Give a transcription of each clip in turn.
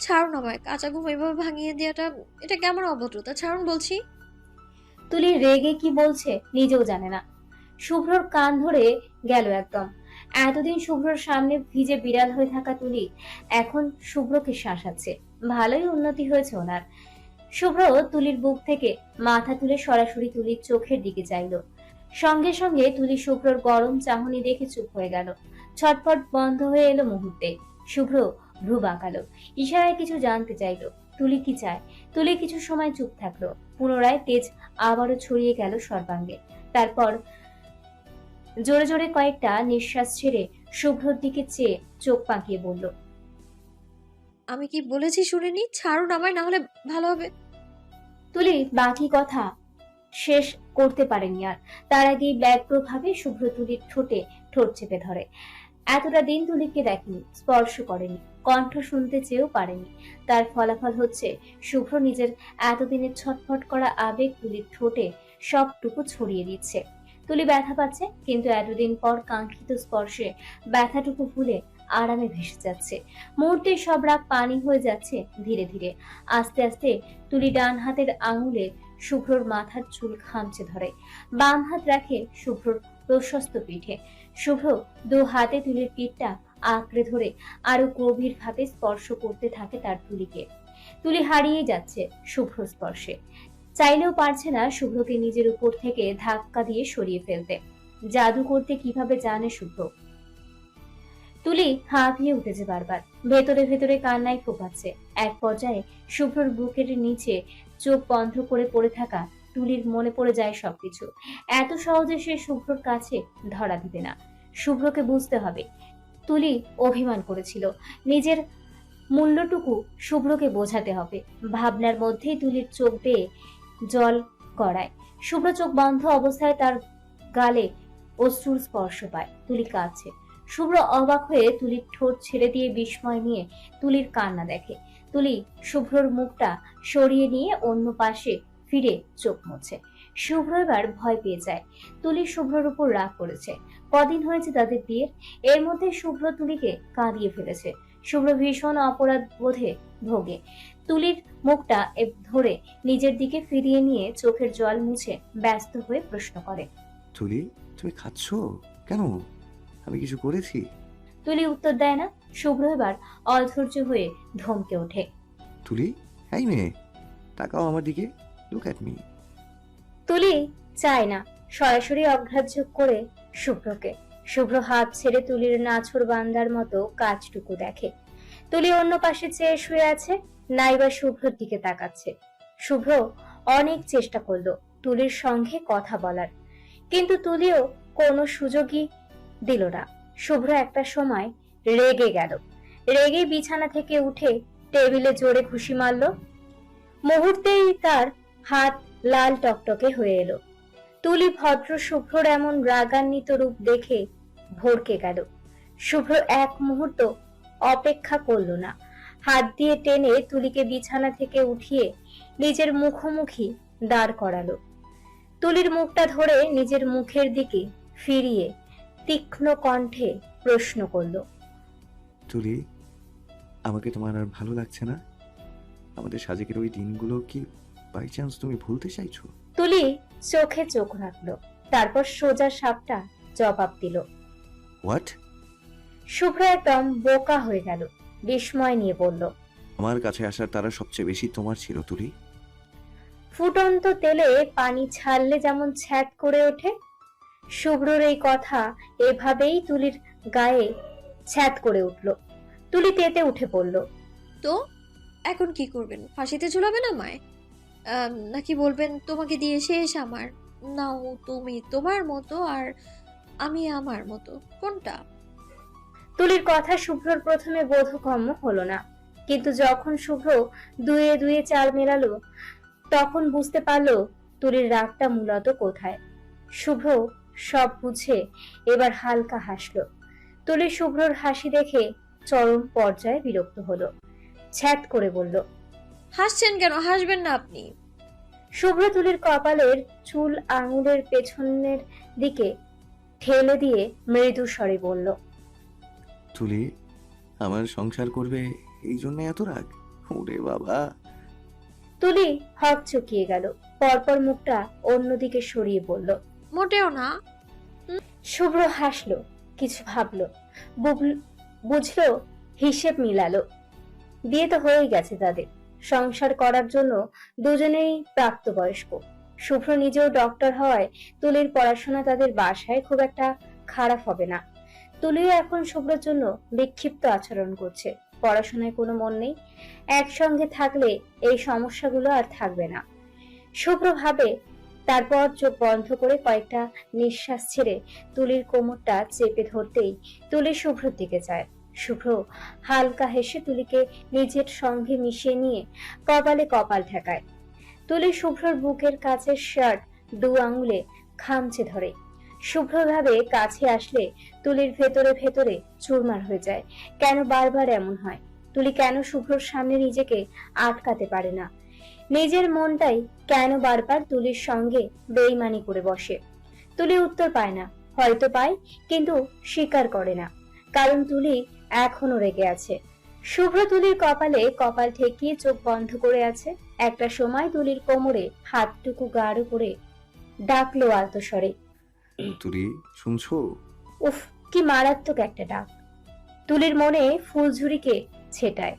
ছাড়ুন আমায়, কাঁচা ঘুম এভাবে ভাঙিয়ে দেওয়াটা, এটা কেমন অভদ্রতা? ছাড়ুন বলছি। তুলি রেগে কি বলছে, নিজেও জানে না। শুভ্রর কান ধরে গেল একদম। এতদিন শুভ্রর সামনে ভিজে বিড়াল হয়ে থাকা তুলি, এখন শুভ্রকে শাসাচ্ছে। ভালোই উন্নতি হয়েছে ওনার। শুভ্র তুলির বুক থেকে মাথা তুলে সরাসরি তুলির চোখের দিকে চাইল। সঙ্গে সঙ্গে তুলি শুভ্রর গরম চাহনি দেখে চুপ হয়ে গেল। ছটফট বন্ধ হয়ে এলো মুহূর্তে। শুভ্র ভ্রু বাঁকালো ইশারায় কিছু জানতে চাইলো। তুলি কি চায়? তুলি কিছু সময় চুপ থাকল। পুনরায় তেজ আবারও ছড়িয়ে গেল সর্বাঙ্গে। তারপর জোরে জোরে কয়েকটা নিঃশ্বাস ছেড়ে শুভ্রর দিকে চেয়ে চোখ পাকিয়ে বলল আমি কি বলেছি শুনিনি? ছাড়ুন আমায় না হলে ভালো হবে। তুলি বাকি কথা শেষ করতে পারেনি আর। তার আগেই ব্যগ্রভাবে শুভ্র তুলির ঠোঁটে ঠোঁট চেপে ধরে। এতটা দিন তুলিকে দেখেনি স্পর্শ করেনি। কণ্ঠ শুনতে চেয়েও পারেনি। তার ফলাফল হচ্ছে, শুভ্র নিজের এতদিনের ছটফট করা আবেগ তুলির ঠোঁটে সবটুকু ছড়িয়ে দিচ্ছে। তুলি ব্যথা পাচ্ছে, কিন্তু এতদিন পর কাঙ্ক্ষিত স্পর্শে ব্যথাটুকু ভুলে আরামে ভেসে যাচ্ছে। মুহূর্তে সব রাগ পানি হয়ে যাচ্ছে ধীরে ধীরে। আস্তে আস্তে তুলি ডান হাতের আঙুলে শুভ্রর মাথার চুল খামচে ধরে। বাম হাত রাখে শুভ্রর প্রশস্ত পিঠে। শুভ্র দু হাতে তুলির পিঠটা আঁকড়ে ধরে আরও গভীর ভাবে স্পর্শ করতে থাকে তার তুলিকে। তুলি হারিয়ে যাচ্ছে শুভ্র স্পর্শে। চাইলেও পারছে না শুভ্রকে নিজের উপর থেকে ধাক্কা দিয়ে সরিয়ে ফেলতে। জাদু করতে কীভাবে জানে শুভ্র? তুলি হাঁপিয়ে উঠেছে বারবার। ভেতরে ভেতরে কান্নায় ফোপাচ্ছে এক পর্যায়ে শুভ্রর বুকের নিচে চোখ বন্ধ করে পড়ে থাকা তুলির মনে পড়ে যায় সবকিছু। এত সহজে সে শুভ্রর কাছে ধরা দিবে না। শুভ্রকে বুঝতে হবে তুলি অভিমান করেছিল। নিজের মূল্যটুকু শুভ্রকে বোঝাতে হবে। ভাবনার মধ্যেই তুলির চোখ বেয়ে জল গড়ায়। শুভ্র চোখ বন্ধ অবস্থায় তার গালে অশ্রুর স্পর্শ পায়। তুলি কাঁদছে। শুভ্র অবাক হয়ে তুলির ঠোঁট ছেড়ে দিয়ে বিস্ময় নিয়ে তুলির কান্না দেখে। তুলি শুভ্রর মুখটা সরিয়ে নিয়ে অন্য পাশে ফিরে চোখ মুছে। শুভ্র এবার ভয় পেয়ে যায়। তুলি শুভ্রর উপর রাগ করেছে। কদিন হয়েছে তাদের বিয়ের। এর মধ্যে শুভ্র তুলিকে কাঁদিয়ে ফেলেছে। শুভ্র ভীষণ অপরাধ বোধে ভোগে। তুলির মুখটা ধরে নিজের দিকে ফিরিয়ে নিয়ে চোখের জল মুছে ব্যস্ত হয়ে প্রশ্ন করে। তুলি তুমি খাচ্ছ? কেন? আমি কিছু করেছি। তুলি উত্তর দেয় না। শুভ্র এবার অধৈর্য হয়ে ধমকে ওঠে। তুলি এই মেয়ে তাকাও আমার দিকে। লুক অ্যাট মি তুলি চায় না। সরাসরি অগ্রাহ্য করে শুভ্রকে। শুভ্র হাত ছেড়ে তুলির নাছর বান্দার মতো কাজটুকু দেখে। তুলি অন্য পাশে চেয়ে শুয়ে আছে, নাইবা শুভ্রর দিকে তাকাচ্ছে। শুভ্র অনেক চেষ্টা করল তুলির সঙ্গে কথা বলার, কিন্তু তুলিও কোনো সুযোগই দিল না। শুভ্র একটা সময় রেগে গেল। রেগে বিছানা থেকে উঠে টেবিলে জোরে ঘুষি মারলো। মুহূর্তেই তার হাত লাল টকটকে হয়ে এলো। তুলি ভদ্র শুভ্রর এমন রাগান্বিত রূপ দেখে ভরকে গেল। শুভ্র এক মুহূর্ত অপেক্ষা করল না। হাত দিয়ে টেনে তুলিকে বিছানা থেকে উঠিয়ে নিজের মুখোমুখি দাঁড় করালো। তুলির মুখটা ধরে নিজের মুখের দিকে ফিরিয়ে তীক্ষ্ণ কণ্ঠে প্রশ্ন করল, তুলি, আমাকে তোমার আর ভালো লাগছে না? আমাদের সাজেকের ওই দিনগুলো কি বাই চান্স তুমি ভুলতে চাইছো? তুলি চোখে চোখ রাখল। তারপর সোজা সাপটা জবাব দিল। হোয়াট শুভ্র একদম বোকা হয়ে গেল বিস্ময় নিয়ে বলল আমার কাছে আসার তারা সবচেয়ে বেশি তোমার ছিল তুলি। ফুটন্ত তেলে পানি ছাড়লে যেমন ছ্যাদ করে ওঠে শুভ্রর এই কথা এভাবেই তুলির গায়ে ছ্যাদ করে উঠল। তুলি তেতে উঠে পড়ল। তো এখন কি করবেন? ফাঁসিতে ঝুলাবেন আমায়? আম, নাকি বলবেন তোমাকে দিয়ে শেষ আমার? নাও, তুমি তোমার মতো আর আমি আমার মতো। কোনটা? তুলির কথা শুভ্রর প্রথমে বোধগম্য হলো না। কিন্তু যখন শুভ্র দুয়ে দুয়ে চাল মেলালো, তখন বুঝতে পারল তুলির রাগটা মূলত কোথায়। শুভ্র সব বুঝে এবার হালকা হাসলো। তুলি শুভ্রর হাসি দেখে চরম পর্যায়ে বিরক্ত হলো। ছ্যাত করে বলল হাসছেন কেন? হাসবেন না আপনি। শুভ্র তুলির কপালের চুল আঙুলের পেছনের দিকে ঠেলে দিয়ে মৃদু স্বরে বলল তুলি আমার সংসার করবে এই জন্য এত রাগ? ওরে বাবা! তুলি হক চকিয়ে গেল। পরপর মুখটা অন্যদিকে সরিয়ে বলল মোটেও না। শুভ্র হাসলো কিছু ভাবলো বুঝলো হিসেব মিলালো। বিয়ে তো হয়েই গেছে তাদের। সংসার করার জন্য দুজনেই প্রাপ্তবয়স্ক। শুভ্র নিজেও ডক্টর হওয়ায় তুলির পড়াশোনা তাদের বাসায় খুব একটা খারাপ হবে না। তুলিও এখন শুভ্রর জন্য বিক্ষিপ্ত আচরণ করছে। পড়াশোনায় কোনো মন নেই। একসঙ্গে থাকলে এই সমস্যাগুলো আর থাকবে না। শুভ্র ভাবে তারপর চোখ বন্ধ করে কয়েকটা নিঃশ্বাস ছেড়ে তুলির কোমরটা চেপে ধরতেই তুলি শুভ্রর দিকে যায়। শুভ্র হালকা হেসে তুলিকে নিজের সঙ্গে মিশিয়ে নিয়ে কপালে কপাল ঠেকায়। তুলি শুভ্রর বুকের কাছের শার্ট দু আঙুলে খামচে ধরে। শুভ্রভাবে কাছে আসলে তুলির ভেতরে ভেতরে চুরমার হয়ে যায়। কেন বারবার এমন হয়? তুলি কেন শুভ্রর সামনে নিজেকে আটকাতে পারে না? নিজের মনটাই কেন বারবার তুলির সঙ্গে বেইমানি করে বসে? তুলি উত্তর পায় না। হয়তো পায়, কিন্তু স্বীকার করে না। কারণ তুলি এখনও রেগে আছে। শুভ্র তুলির কপালে কপাল ঠেকিয়ে চোখ বন্ধ করে আছে। একটা সময় তুলির কোমরে হাতটুকু গাঢ় করে ডাকলো আলতো স্বরে। তুলি শুনছো? উফ কি মারাত্মক একটা ডাক। তুলির মনে ফুলঝুরিকে ছেটায়।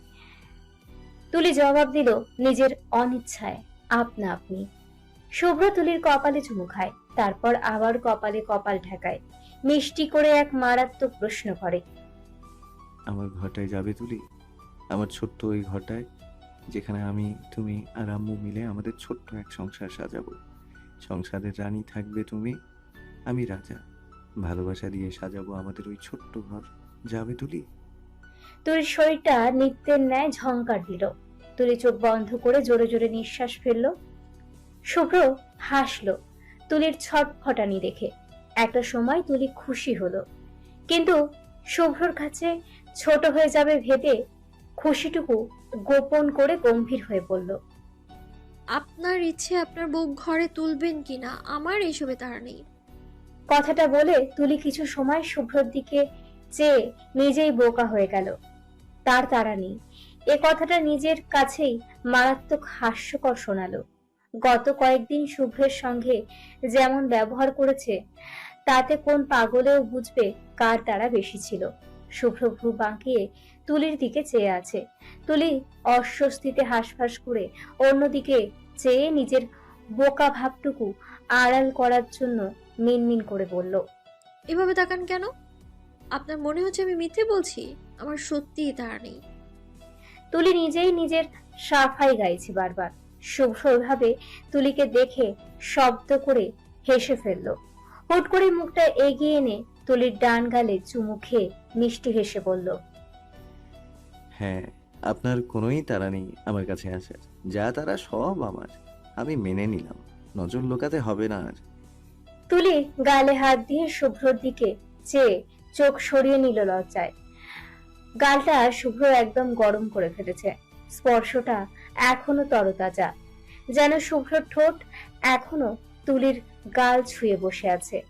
তুলি জবাব দিল নিজের অনিচ্ছায় আপনা আপনি। শুভ্র তুলির কপালে চুমু খায় তারপর আবার কপালে কপাল ঠেকায়। মিষ্টি করে এক মারাত্মক প্রশ্ন করে। আমার ঘরটায় যাবে তুলি। আমার ছোট্ট ওই ঘরটায়, যেখানে আমি, তুমি আর আম্মু মিলে আমাদের ছোট্ট এক সংসার সাজাবো। সংসারের রানী থাকবে তুমি, আমি রাজা। ভালোবাসা দিয়ে সাজাবো আমাদের ওই ছোট্ট ঘর। যাবে তুলি? তুলির শরীরটা নিত্যের ন্যায় ঝংকার দিল। তুলি চোখ বন্ধ করে জোরে জোরে নিঃশ্বাস ফেলল। শুভ্র হাসলো তুলির ছটফটানি দেখে। একটা সময় তুলি খুশি হলো। কিন্তু শুভ্রর কাছে ছোট হয়ে যাবে ভেবে খুশিটুকু গোপন করে গম্ভীর হয়ে পড়ল আপনার ইচ্ছে আপনার বুক ঘরে তুলবেন কিনা আমার এইসবে তারা নেই। কথাটা বলে তুলি কিছু সময় শুভ্রর দিকে চেয়ে নিজেই বোকা হয়ে গেল। তার তারা নেই। এ কথাটা নিজের কাছেই মারাত্মক হাস্যকর শোনালো। গত কয়েকদিন শুভ্রের সঙ্গে যেমন ব্যবহার করেছে তাতে কোন পাগলেও বুঝবে কার তারা বেশি ছিল। শুভ্র ভ্রু বাঁকিয়ে তুলির দিকে চেয়ে আছে। তুলি অস্বস্তিতে হাঁসফাঁস করে অন্যদিকে চেয়ে নিজের বোকা ভাবটুকু আড়াল করার জন্য মিনমিন করে বলল এভাবে তাকান কেন? আপনার মনে হচ্ছে আমি মিথ্যে বলছি আমার সত্যিই তারা নেই। তুলি নিজেই নিজের সাফাই গাইছে বারবার। শুভ্রভাবে তুলিকে দেখে শব্দ করে হেসে ফেলল। হুট করে মুখটা এগিয়ে এনে তুলির ডান গালে চুমু খেয়ে মিষ্টি হেসে বলল হ্যাঁ আপনার কোনোই তারা নেই আমার কাছে আসার। যা তারা সব আমার। আমি মেনে নিলাম। নজর লোকাতে হবে না আর। তুলি গালে হাত দিয়ে শুভ্রর দিকে চেয়ে চোখ সরিয়ে নিল লজ্জায়। গালটা শুভ্র একদম গরম করে ফেলেছে। স্পর্শটা এখনও তরতাজা। যেন শুভ্র ঠোঁট এখনও তুলির গাল ছুঁয়ে বসে আছে।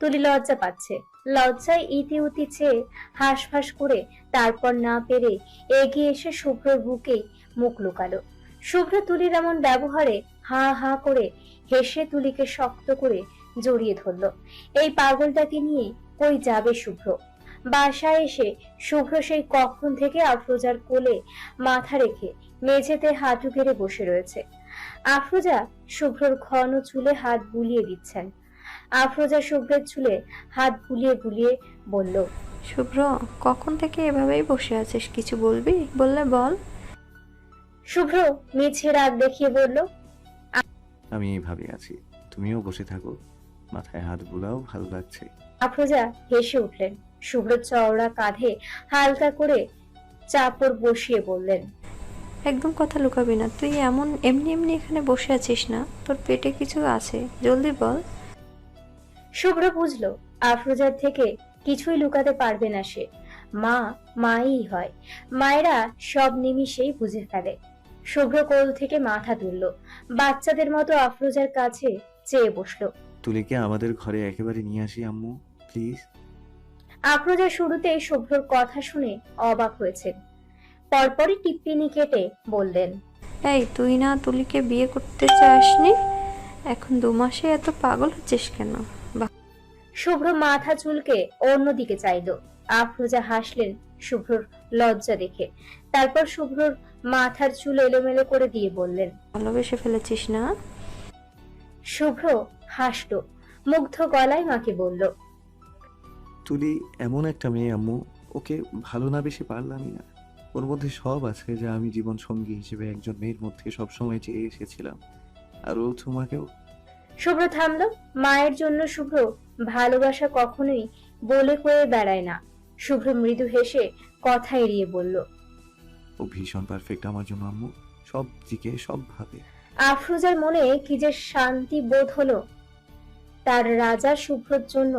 তুলি লজ্জা পাচ্ছে। লজ্জায় ইতি উতি চেয়ে হাঁসফাঁস করে, তারপর না পেরে এগিয়ে এসে শুভ্রর বুকেই মুখ লুকালো। শুভ্র তুলির এমন ব্যবহারে হা হা করে হেসে তুলিকে শক্ত করে জড়িয়ে ধরলো। এই পাগলটাকে নিয়ে কই যাবে শুভ্র? বাসায় এসে শুভ্র সেই কখন থেকে আফরোজার কোলে মাথা রেখে মেঝেতে হাঁটু গেড়ে বসে রয়েছে। আফরোজা শুভ্রর ঘন চুলে হাত বুলিয়ে দিচ্ছেন। আফরোজা শুভ্রের চুলে হাত বুলিয়ে বুলিয়ে বলল শুভ্র কখন থেকে এভাবেই বসে আছিস? কিছু বলবি? বললে বল। শুভ্র মিছে রাগ দেখিয়ে বলল আমি এইভাবে আছি। তুমিও বসে থাকো। মাথায় হাত বুলাও ভালো লাগছে। আফরোজা হেসে উঠলেন। শুভ্র চওড়া কাঁধে হালকা করে চাপড় বসিয়ে বললেন একদম কথা লুকাবি না। তুই এমন এমনি এমনি এখানে বসে আছিস না। তোর পেটে কিছু আছে। জলদি বল। শুভ্র বুঝলো আফরোজার থেকে কিছুই লুকাতে পারবে না সে। মা মাই হয়। মায়েরা সব নিমিষেই বুঝে ফেলে। শুভ্র কোল থেকে মাথা তুলল। বাচ্চাদের মতো আফরোজার কাছে চেয়ে বসল। তুলিকে আমাদের ঘরে একেবারে নিয়ে আসি আম্মু প্লিজ। আফরোজা শুরুতেই শুভ্রর কথা শুনে অবাক হয়েছেন পরপরই টিপ্পিনি কেটে বললেন এই তুই না তুলিকে বিয়ে করতে চাসনি? এখন দু মাসে এত পাগল হচ্ছিস কেন? শুভ্র মাথা চুলকে অন্যদিকে চাইল। আফরোজা হাসলেন শুভ্রর লজ্জা দেখে। তারপর শুভ্রর মাথার চুল এলোমেলো করে দিয়ে বললেন ভালোবেসে ফেলেছিস না? শুভ্র হাসল মুগ্ধ গলায় মাকে বলল তুলি এমন একটা মেয়ে আম্মু ওকে ভালো না বেশি পারলামই না। ওর মধ্যে সব আছে যা আমি জীবন সঙ্গী হিসেবে একজন মেয়ের মধ্যে সবসময় চেয়ে এসেছিলাম। আর ও তোমাকেও শুভ্র থামল মায়ের জন্য শুভ্র ভালোবাসা কখনোই বলে কয়ে বেড়ায় না। শুভ্র মৃদু হেসে কথা এড়িয়ে বলল ও ভীষণ পারফেক্ট আমার জন্য আম্মু। সব দিকে সবভাবে আফরোজার মনে কি যে শান্তি বোধ হলো তার রাজা শুভ্রর জন্য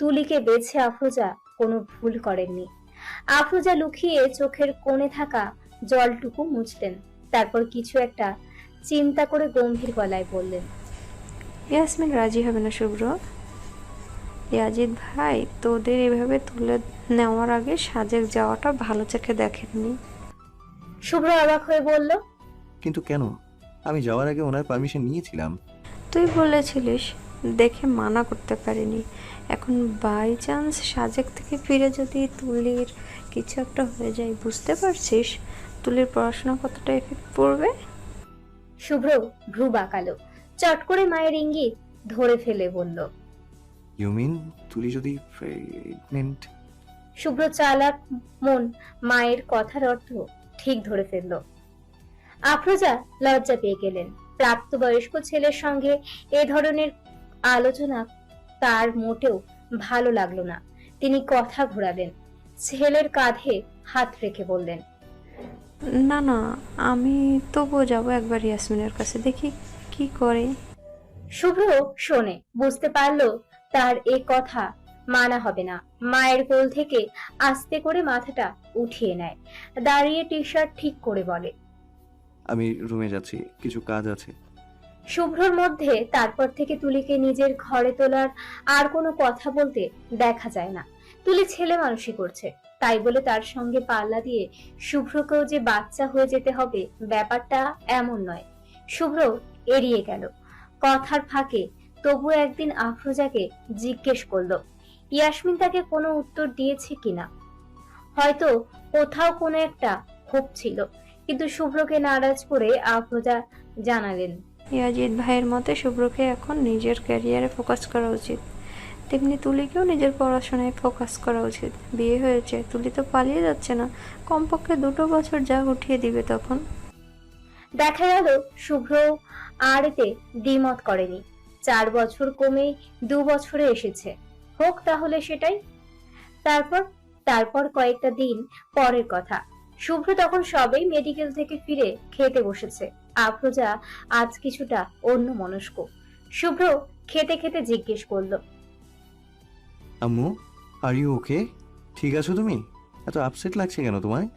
তুলিকে বেছে আফরোজা কোনো ভুল করেননি। আফরোজা লুকিয়ে চোখের কোণে থাকা জলটুকু মুছলেন তারপর কিছু একটা চিন্তা করে গম্ভীর গলায় বললেন ইয়াসমিন রাজি হবে না শুভ্র। ইয়াজিদ ভাই তোদের এভাবে তুলে নেওয়ার আগে সাজেক যাওয়াটা ভালো চোখে দেখেননি। শুভ্র অবাক হয়ে বলল কিন্তু কেন? আমি যাওয়ার আগে ওনার পারমিশন নিয়েছিলাম। তুই বলেছিলিস দেখে মানা করতে পারিনি। এখন বাই চান্স সাজেক থেকে ফিরে যদি তুলির কিছু একটা হয়ে যায় বুঝতে পারছিস তুলির পড়াশোনা কতটা এফেক্ট পড়বে? শুভ্র ভ্রু বাঁকালো চট করে মায়ের ইঙ্গিত ধরে ফেলে বলল ইউ মিন তুলি যদি প্রেগনেন্ট শুভ্র চালাক মন মায়ের কথার অর্থ ঠিক ধরে ফেলল। আফরোজা লজ্জা পেয়ে গেলেন। প্রাপ্তবয়স্ক ছেলের সঙ্গে এ ধরনের আলোচনা তার মোটেও ভালো লাগল না। তিনি কথা ঘোরালেন। ছেলের কাঁধে হাত রেখে বললেন না না আমি তবুও যাব একবার ইয়াসমিনের কাছে। দেখি কি করে? শুভ্র শোনে বুঝতে পারল তার এ কথা মানা হবে না। মায়ের কোল থেকে আস্তে করে মাথাটা উঠিয়ে নেয়। দাঁড়িয়ে টি শার্ট ঠিক করে বলে আমি রুমে যাচ্ছি কিছু কাজ আছে। শুভ্রর মধ্যে তারপর থেকে তুলিকে নিজের ঘরে তোলার আর কোনো কথা বলতে দেখা যায় না। তুলি ছেলে মানুষই করছে। তাই বলে তার সঙ্গে পাল্লা দিয়ে শুভ্রকেও যে বাচ্চা হয়ে যেতে হবে ব্যাপারটা এমন নয়। শুভ্র এড়িয়ে গেল। কথার ফাঁকে তবু একদিন আফরোজাকে জিজ্ঞেস করল ইয়াসমিন তাকে কোনো উত্তর দিয়েছে কিনা হয়তো কোথাও কোনো একটা ক্ষোভ ছিল কিন্তু শুভ্রকে নারাজ করে আফরোজা জানালেন ইয়াজিদ ভাইয়ের মতে শুভ্রকে এখন নিজের ক্যারিয়ারে ফোকাস করা উচিত। তেমনি তুলিকেও নিজের পড়াশোনায় ফোকাস করা উচিত। বিয়ে হয়েছে তুলি তো পালিয়ে যাচ্ছে না কমপক্ষে দুটো বছর যা উঠিয়ে দিবে তখন। দেখা গেল শুভ্র আর এতে দ্বিমত করেনি। চার বছর কমে দু বছরে এসেছে। হোক তাহলে সেটাই। তারপর তারপর কয়েকটা দিন পরের কথা। শুভ্র তখন সবেই মেডিকেল থেকে ফিরে খেতে বসেছে। আফরোজা আজ কিছুটা অন্য মনস্ক। শুভ্র খেতে খেতে জিজ্ঞেস করল আম্মু আর ইউ ওকে ঠিক আছো তুমি? এত আপসেট লাগছে কেন তোমায়?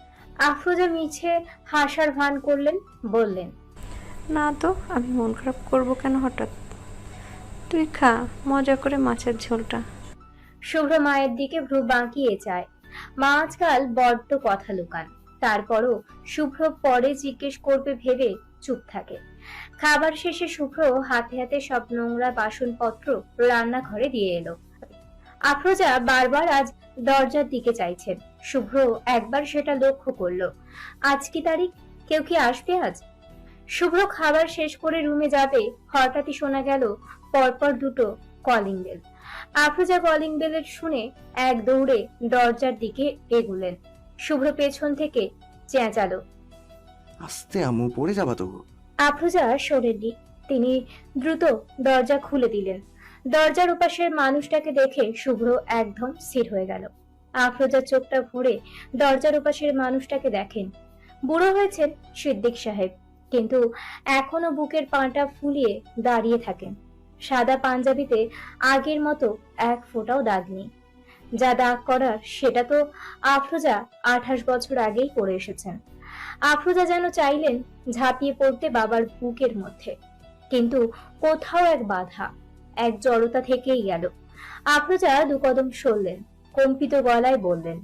আফরোজা মিছে হাসার ভান করলেন বললেন না তো আমি মন খারাপ করব কেন হঠাৎ? তুই খা, মজা করে মাছের ঝোলটা। শুভ্র মায়ের দিকে ভ্রু বাঁকিয়ে চায় মা আজকাল বড্ড কথা লুকান। তারপরও শুভ্র পরে জিজ্ঞেস করবে ভেবে চুপ থাকে। খাবার শেষে শুভ্র হাতে হাতে সব নোংরা বাসনপত্র রান্নাঘরে দিয়ে এলো। আফরোজা বারবার আজ দরজার দিকে চাইছেন শুভ্র একবার সেটা লক্ষ্য করল। আজ কি তারিখ? কেউ কি আসবে আজ? শুভ্র খাবার শেষ করে রুমে যাবে। হঠাৎই শোনা গেল পরপর দুটো কলিং বেল আফরোজা কলিং বেলের শুনে এক দৌড়ে দরজার দিকে এগুলেন। শুভ্র পেছন থেকে চেঁচালো। আস্তে আম্মু পড়ে যাবা তো। আফরোজা শোনেননি। তিনি দ্রুত দরজা খুলে দিলেন। দরজার উপাশের মানুষটাকে দেখে শুভ্র একদম স্থির হয়ে গেল। আফরোজা চোখটা ভরে দরজার উপাশের মানুষটাকে দেখেন। বুড়ো হয়েছেন সিদ্দিক সাহেব কিন্তু এখনও বুকের পাটা ফুলিয়ে দাঁড়িয়ে থাকেন। সাদা পাঞ্জাবিতে আগের মতো এক ফোঁটাও দাগ নেই। যা দাগ করার সেটা তো আফরোজা আঠাশ বছর আগেই করে এসেছেন। আফরোজা যেন চাইলেন ঝাঁপিয়ে পড়তে বাবার বুকের মধ্যে। কিন্তু কোথাও এক বাধা এক জড়তা থেকেই গেল। আফরোজা দু কদম সরলেন কম্পিত গলায় বললেন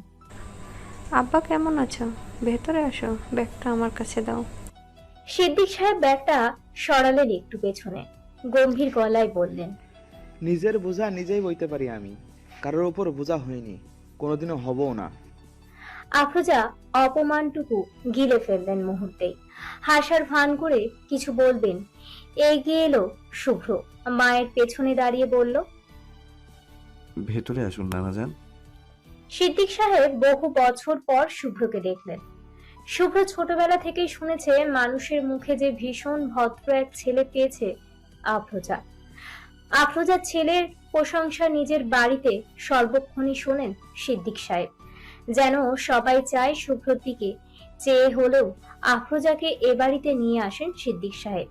আব্বা কেমন আছো? ভেতরে আসো ব্যাগটা আমার কাছে দাও। সিদ্দিক সাহেব ব্যাগটা সরালেন একটু পেছনে। গম্ভীর গলায় বললেন নিজের বোঝা নিজেই বইতে পারি আমি। কারোর ওপর বোঝা হয়নি। কোনোদিনও হবও না। আফরোজা অপমানটুকু গিলে ফেললেন মুহূর্তেই। হাসার ভান করে কিছু বলবেন। এগিয়ে এলো শুভ্র। মায়ের পেছনে দাঁড়িয়ে বলল ভেতরে আসুন নানা যান সিদ্দিক সাহেব বহু বছর পর শুভ্রকে দেখলেন। শুভ্র ছোটবেলা থেকেই শুনেছে মানুষের মুখে যে ভীষণ ভদ্র এক ছেলে পেয়েছে আফরোজা। আফরোজার ছেলের প্রশংসা নিজের বাড়িতে সর্বক্ষণই শোনেন সিদ্দিক সাহেব। যেন সবাই চায় শুভ্রর দিকে চেয়ে হলেও আফরোজাকে এ বাড়িতে নিয়ে আসেন সিদ্দিক সাহেব।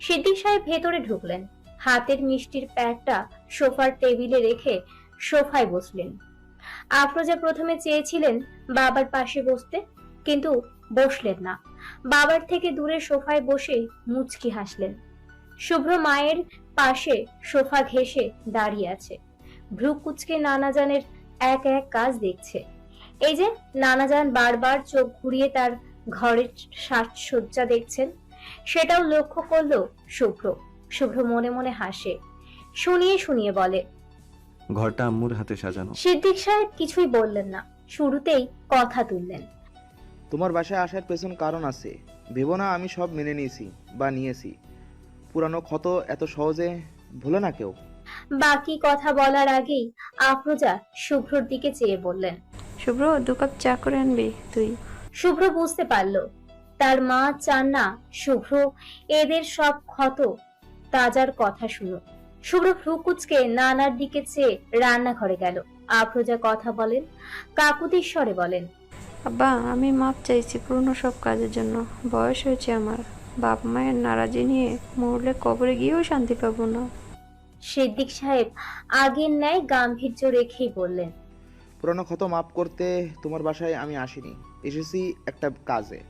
সিদ্দিক সাহেব ভেতরে ঢুকলেন। হাতের মিষ্টির প্যাকটা সোফার টেবিলে রেখে সোফায় বসলেন। আফরোজা প্রথমে চেয়েছিলেন বাবার পাশে বসতে, কিন্তু বসলেন না। বাবার থেকে দূরে সোফায় বসে মুচকি হাসলেন। শুভ্র মায়ের পাশে সোফা ঘেঁষে দাঁড়িয়ে আছে। ভ্রু কুচকে নানাজানের এক এক কাজ দেখছে। এই যে নানাজান বারবার চোখ ঘুরিয়ে তার ঘরের সাজসজ্জা দেখছেন সেটাও লক্ষ্য করল শুভ্র। শুভ্র মনে মনে হাসে শুনিয়ে শুনিয়ে বলে ঘরটা আম্মুর হাতে সাজানো। সিদ্দিক সাহেব কিছুই বললেন না শুরুতেই কথা তুললেন। তোমার বাসায় আসার পেছন কারণ আছে। ভেবো না আমি সব মেনে নিয়েছি বা নিয়েছি। পুরানো ক্ষত এত সহজে ভুলে না কেউ? বাকি কথা বলার আগেই আফরোজা শুভ্রর দিকে চেয়ে বললেন শুভ্র দু কাপ চা করে আনবি তুই। শুভ্র বুঝতে পারল তার মা চান না শুভ্র এদের সব ক্ষত তাজার কথা শুনো শুভ্র ফ্রুকুচকে নানার দিকে চেয়ে রান্নাঘরে গেল। আফরোজা কথা বলেন কাকুতির স্বরে বলেন আব্বা আমি মাপ চাইছি পুরনো সব কাজের জন্য বয়স হয়েছে আমার। বাপ মায়ের নারাজি নিয়ে মরলে কবরে গিয়েও শান্তি পাবো না। সিদ্দিক সাহেব আগের ন্যায় গাম্ভীর্য রেখেই বললেন পুরানো ক্ষত মাপ করতে তোমার বাসায় আমি আসিনি। এসেছি একটা কাজে।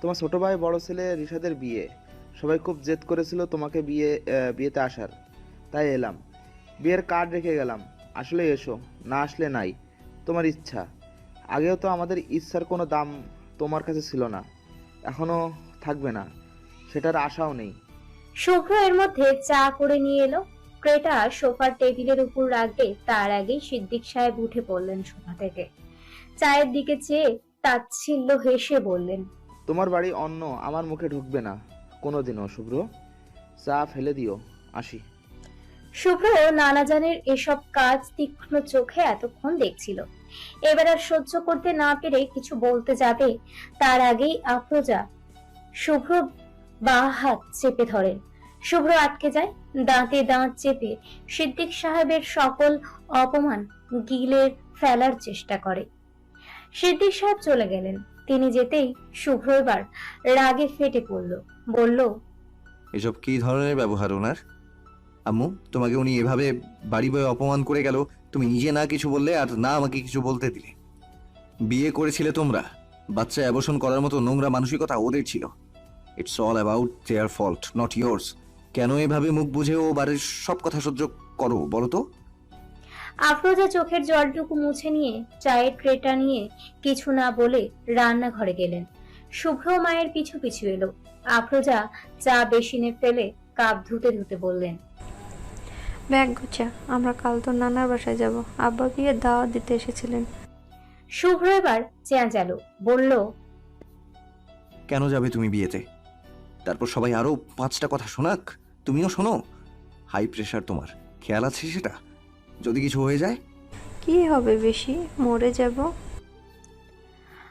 তোমার ছোট ভাই বড় ছেলে রিশাদের বিয়ে। সবাই খুব জেদ করেছিল তোমাকে বিয়ে আহ, বিয়েতে আসার। তাই এলাম। বিয়ের কার্ড রেখে গেলাম। আসলে এসো না আসলে নাই। তোমার ইচ্ছা। আগেও তো আমাদের ইচ্ছার কোনো দাম তোমার কাছে ছিল না। এখনও থাকবে না সেটার আশাও নেই। শুভ্র এর মধ্যে চা করে নিয়ে এলো। ক্রেটা সোফার টেবিলের উপর রাখবে তার আগেই সিদ্দিক সাহেব উঠে পড়লেন সোফা থেকে। চায়ের দিকে চেয়ে তাচ্ছিল্য হেসে বললেন তোমার বাড়ি অন্য আমার মুখে ঢুকবে না। কোনোদিনও শুভ্র। চা ফেলে দিও আসি। শুভ্র নানাজানের এসব কাজ তীক্ষ্ণ চোখে এতক্ষণ দেখছিল। এবার আর সহ্য করতে না পেরে কিছু বলতে যাবে তার আগেই আফরোজা শুভ্র বা হাত চেপে ধরেন শুভ্র আটকে যায়, দাঁতে দাঁত চেপে সিদ্দিক সাহেবের সকল অপমান গিলের ফেলার চেষ্টা করে। সিদ্দিক সাহেব চলে গেলেন। তিনি যেতেই শুভ্র এবার রাগে ফেটে পড়ল। বলল, এসব কি ধরনের ব্যবহার ওনার? আম্মু, তোমাকে উনি এভাবে বাড়ি বয়ে অপমান করে গেল, তুমি নিজে না কিছু বললে আর না আমাকে কিছু বলতে দিলে। বিয়ে করেছিলে তোমরা। বাচ্চা অ্যাবর্শন করার মতো নোংরা মানসিকতা ওদের ছিল। It's all about their fault not yours কেন এভাবে মুখ বুঝে ও বাড়ির সব কথা সহ্য করো বলো তো? আফরোজা চোখের জলটুকু মুছে নিয়ে চায়ের ট্রেটা নিয়ে কিছু না বলে রান্নাঘরে গেলেন। শুভ্র মায়ের পিছু পিছু এলো। আফরোজা চা বেসিনে ফেলে কাপ ধুতে ধুতে বললেন ব্যাগ গোছা আমরা কাল তো নানার বাসায় যাব। আব্বা বিয়ে দাওয়াত দিতে এসেছিলেন। শুভ্র এবার চেঁচালো বলল কেন যাবে তুমি বিয়েতে? তারপর সবাই আরও পাঁচটা কথা শোনাক তুমিও শোনো। হাই প্রেশার তোমার। খেয়াল আছে সেটা? যদি কিছু হয়ে যায়? কি হবে বেশি? মরে যাব।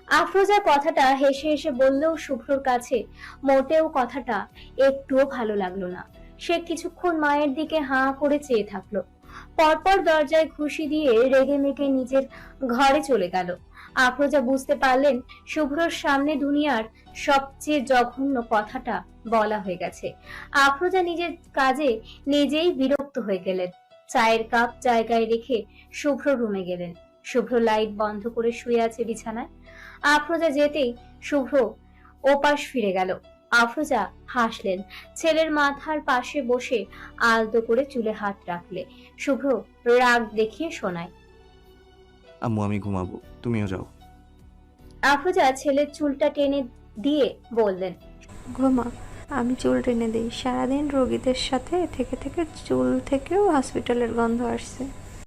আফরোজা কথাটা হেসে হেসে বললেও শুভ্রর কাছে মোটেও কথাটা একটুও ভালো লাগল না। সে কিছুক্ষণ মায়ের দিকে হাঁ করে চেয়ে থাকল। পরপর দরজায় খুশি দিয়ে রেগে মেগে নিজের ঘরে চলে গেল। আফরোজা বুঝতে পারলেন শুভ্রর সামনে দুনিয়ার সবচেয়ে জঘন্য কথাটা বলা হয়ে গেছে। আফরোজা নিজের কাজে নিজেই বিরক্ত হয়ে গেলেন। চায়ের কাপ জায়গায় রেখে শুভ্র রুমে গেলেন। শুভ্র লাইট বন্ধ করে শুয়ে আছে বিছানায়। আফরোজা যেতেই শুভ্র ওপাশ ফিরে গেল। আফরোজা হাসলেন। ছেলের মাথার পাশে বসে আলতো করে চুলে হাত রাখলে। শুভ্র রাগ দেখিয়ে শোনায়, আম্মু, আমি ঘুমাবো। তুমিও যাও। আফরোজা ছেলের চুলটা টেনে দিয়ে বললেন ঘুমা আমি চুল টেনে দিই। সারাদিন রোগীদের সাথে থেকে থেকে চুল থেকেও হসপিটালের গন্ধ আসছে।